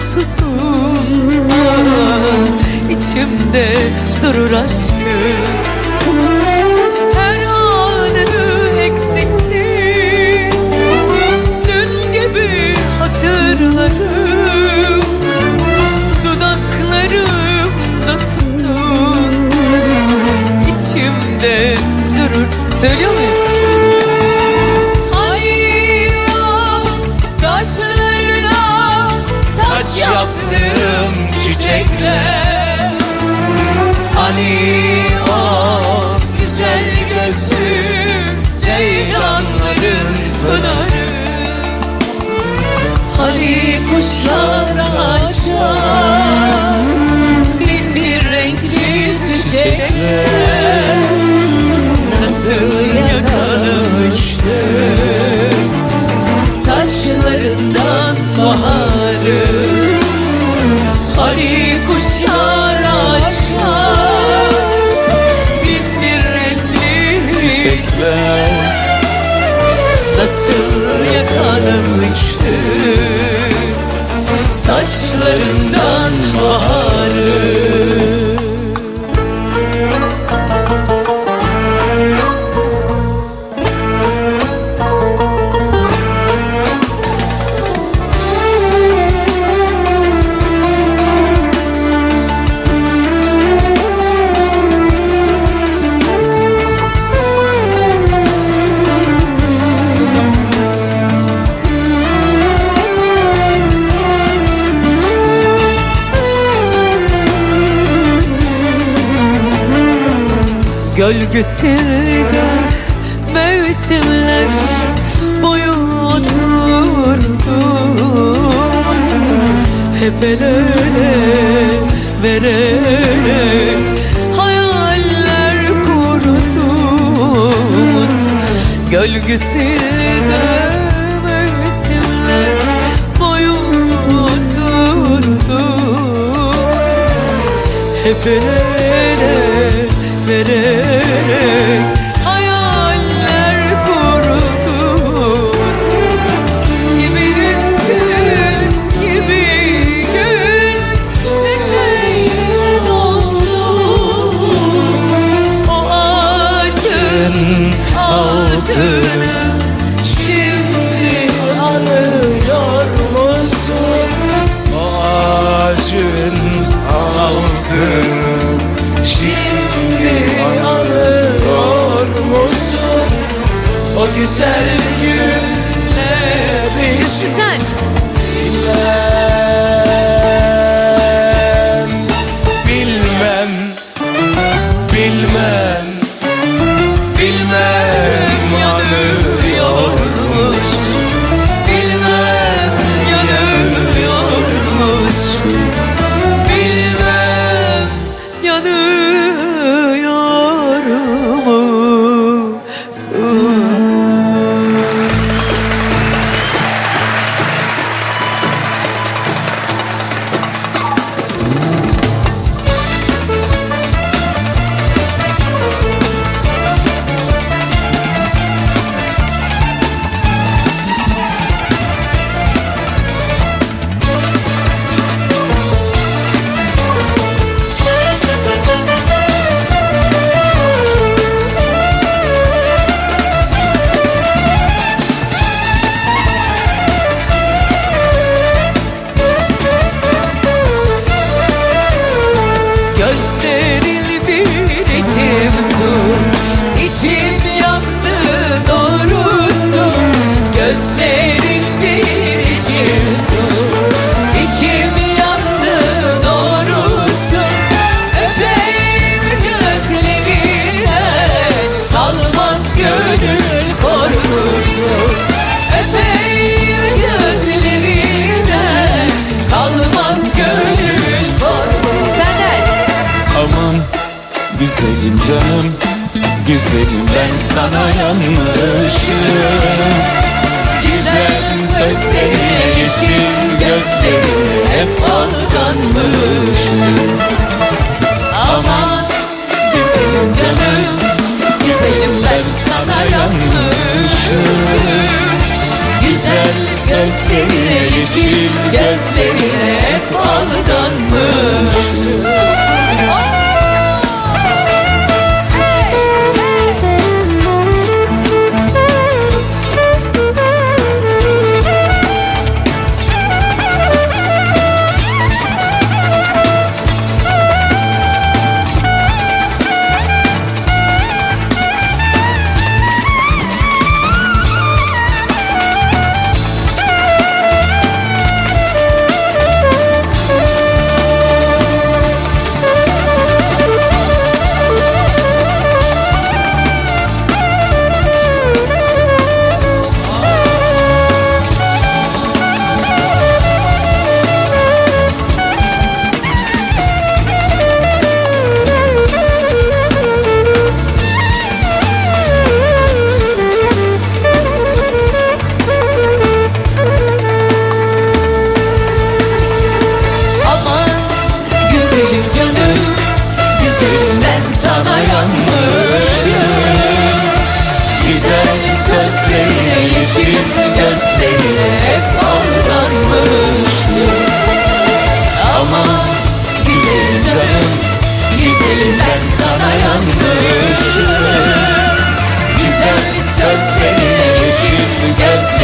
Tuzun ah, içimde durur aşkım Her anını eksiksiz. Dün gibi hatırlarım. Dudaklarımda tuzun içimde durur. Söylüyor muyuz? Gölgesinde mevsimler boyu oturduz Hep el ele vererek hayaller kurduz Gölgesinde mevsimler boyu hep el ele vererek güzel günleri Güzel. Bilmem, bilmem, bilmem, bilmem yanıyor musun? Bilmem yanıyor musun Güzelim ben sana yanmışım. Güzel sözlerine yeşil gözlerine hep aldanmışım. Aman güzelim canım Güzelim ben sana yanmışım. Güzel sözlerine yeşil gözlerine hep aldanmışım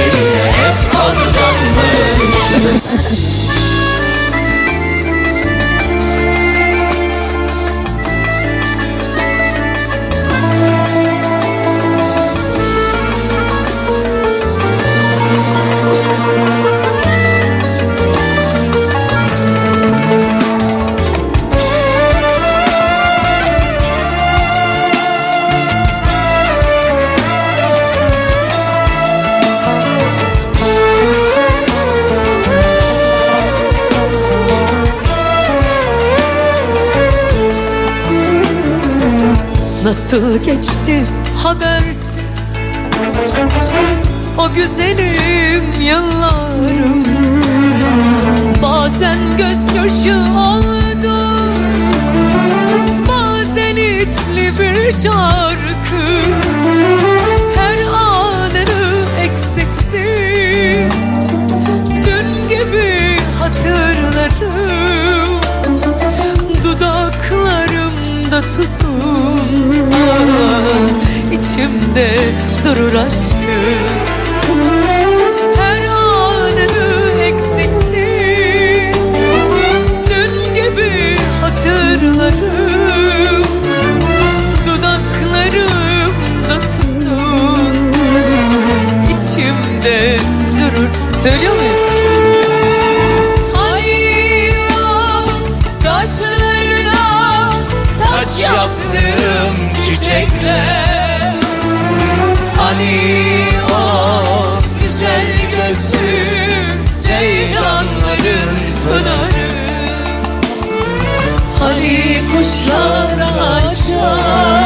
gözlerine hep Nasıl geçti habersiz? O güzelim yıllarım. Bazen gözyaşı oldu Bazen içli bir şarkı Ah, içimde durur aşkın. Her anını eksiksiz. Dün gibi hatırlarım. Dudaklarımda tuzun içimde durur. Söylüyor muyuz? Çiçekler Hani o güzel gözlü ceylanların pınarı. Hani kuşlar açar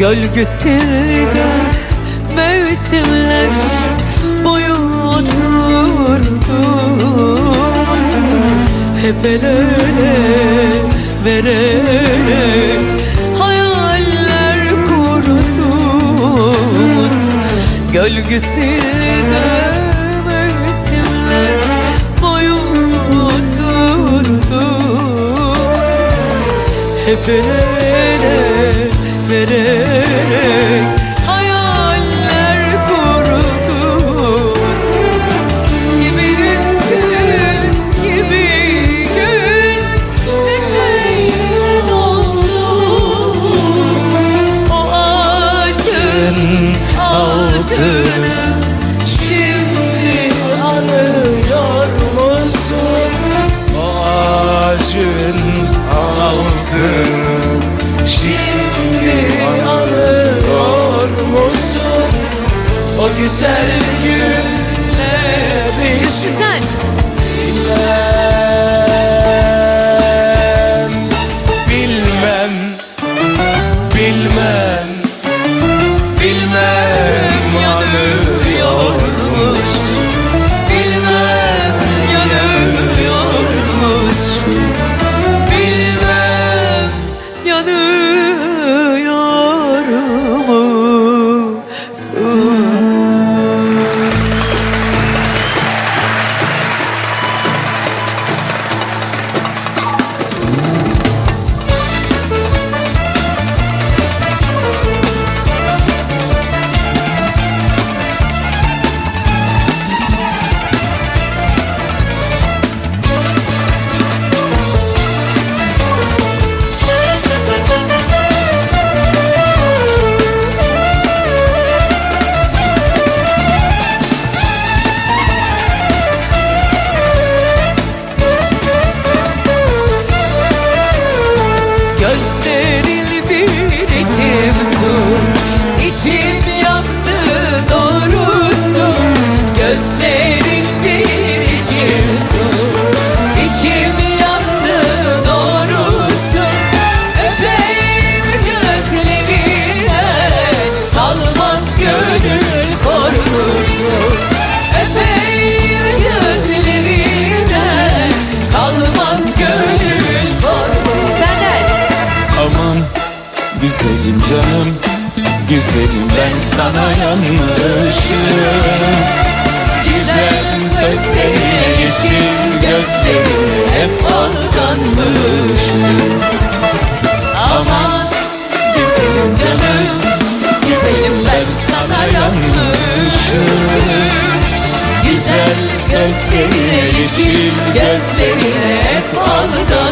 Gölgesinde mevsimler boyu oturduz Hep el ele vererek Hayaller kurduğumuz Gölgesinde mevsimler boyu oturduk hep el ele vererek hayaller kurduk Kimi üzgün, kimi gün neşeyle dolduk O ağacın altını şimdi Anıyor musun? Ağacın o güzel sana yanmışım. Güzel sözlerine yeşil gözlerine hep aldanmışım. Aman güzelim canım Güzelim ben sana yanmışım. Güzel sözlerine yeşil gözlerine hep aldanmışım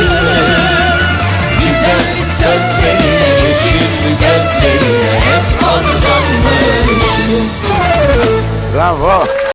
yanmışım Güzel sözlerine yeşil gözlerine hep aldanmışım Bravo